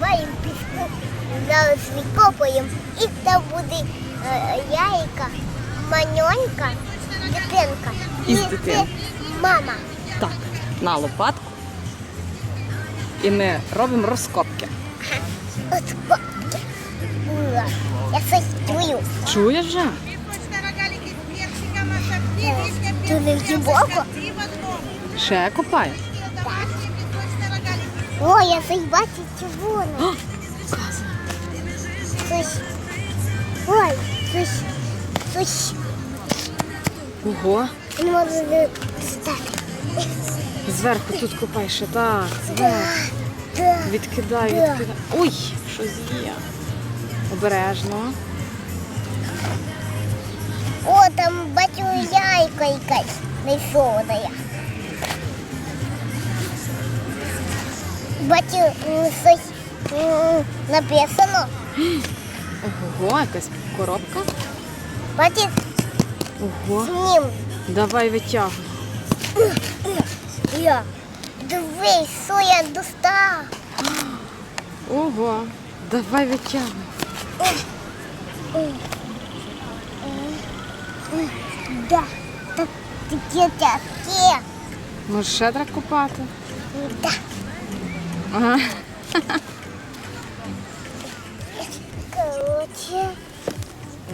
насипаємо піску, зараз відкопуємо, і там буде е, яйка, маньонька, дитинка. Із це дитин. Мама. Так, на лопатку. І ми робимо розкопки. От бабки. Ура. Я щось чую. Чуєш вже? Це не глибоко. Ще копай. О, я щось бачу червоно. Щось. Ой, щось. Щось. Ого. Не можу стати. Зверху тут ще так. Зверху. Да. Відкидай, Да. відкидай. Ой, щось є. Обережно. О, там бачу яйка якась нарисована. Бачу щось написано. Ого, якась коробка. Бачиш, Ого. з ним. Давай витягуй. Я. Дивись, що я достав. Ого. Давай витягуй. Да. Так таке таке. Може ще треба копати? Да. Ага. Короче.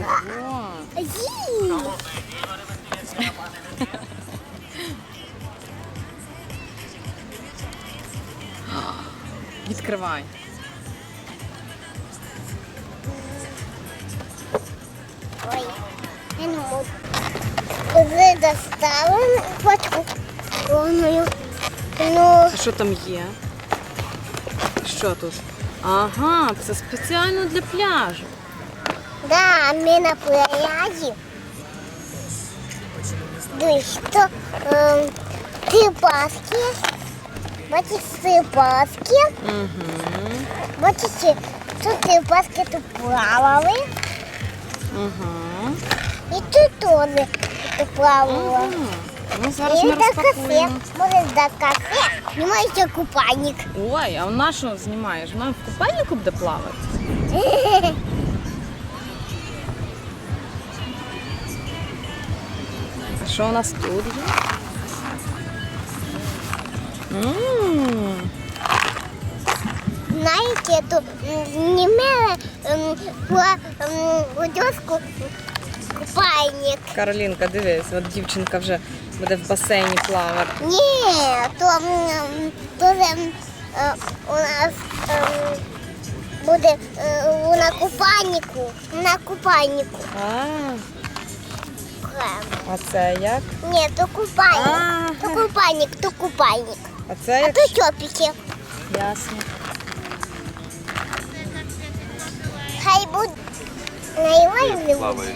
Ого. Відкривай. Ой, можу. Вже доставили пачку повною. Ну, що там є? Що тут? Ага, це спеціально для пляжу. да, ми на пляжі. Дивись, то три паски. Бачиш, три паски. Угу. Бачите, тут три паски тут плавали. Угу. І тут теж тут плавало. Угу. Ну, зараз І ми до кафе. розпакуємо. Може, до кафе. Немає ще купальник. Ой, а вона що знімаєш? Вона в купальнику буде плавати? А що у нас тут є? М, Знаєте, тут знімали ем, по ем, одежку купальник. Каролінка, дивись, от дівчинка вже буде в басейні плавати. Ні, то, то ем, е, у нас ем, буде е, на купальнику. На купальнику. А, а це як? Ні, то купальник. Ага. То купальник, то купальник. А це А як? то чопики. Ясно. Хай буде. Найважливіше. плавають.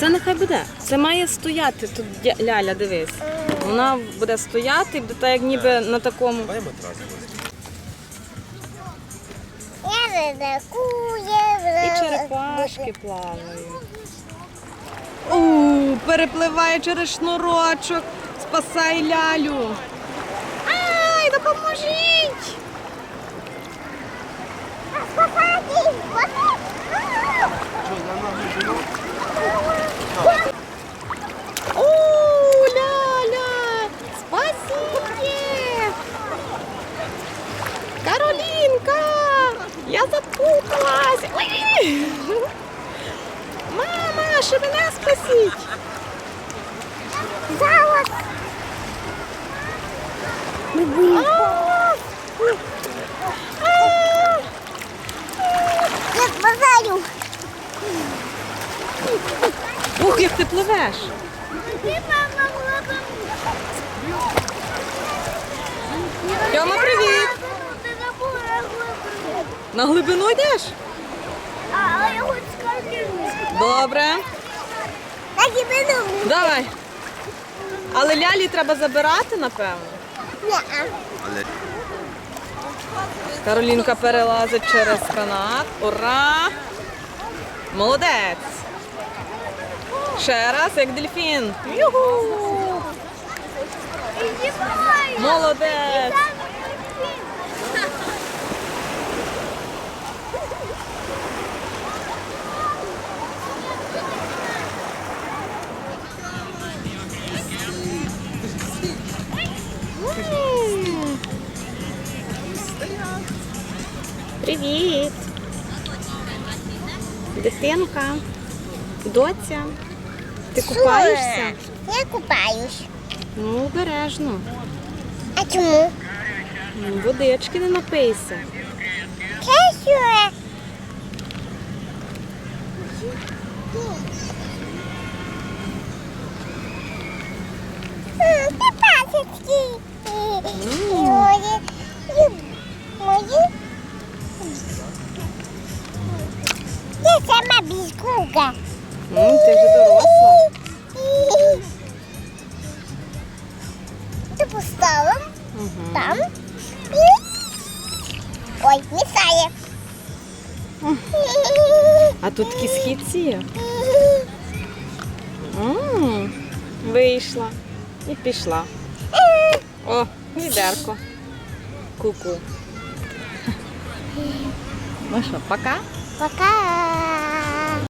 Це нехай буде. Це має стояти тут дя- ляля, дивись. Вона буде стояти буде так, як ніби на такому. Давай матрас. Я. І черепашки плавають. У, перепливає через шнурочок, спасай лялю. Ай, допоможіть! Спасати! У, ляля! Спасите! Каролінка! Я запуталась! Ой! Мама, ще мене спасіть! Як ти пливеш! Тьома, привіт! На глибину йдеш? Добре. І мене. Давай. Але лялі треба забирати, напевно. Каролінка перелазить через канат. Ура! Молодець! Ще раз, як дельфін. Юху! Молодець! Привіт! Дитинка, доця. Ти купаєшся? Я купаюсь. Ну, обережно. А чому? Ну, Водички не напийся. Це Ти пасочки. Ти поставив Угу. там. Ой, місає. А тут такі східці є. Вийшла і пішла. О, відерко. Ку-ку. Ну що, пока? Пока.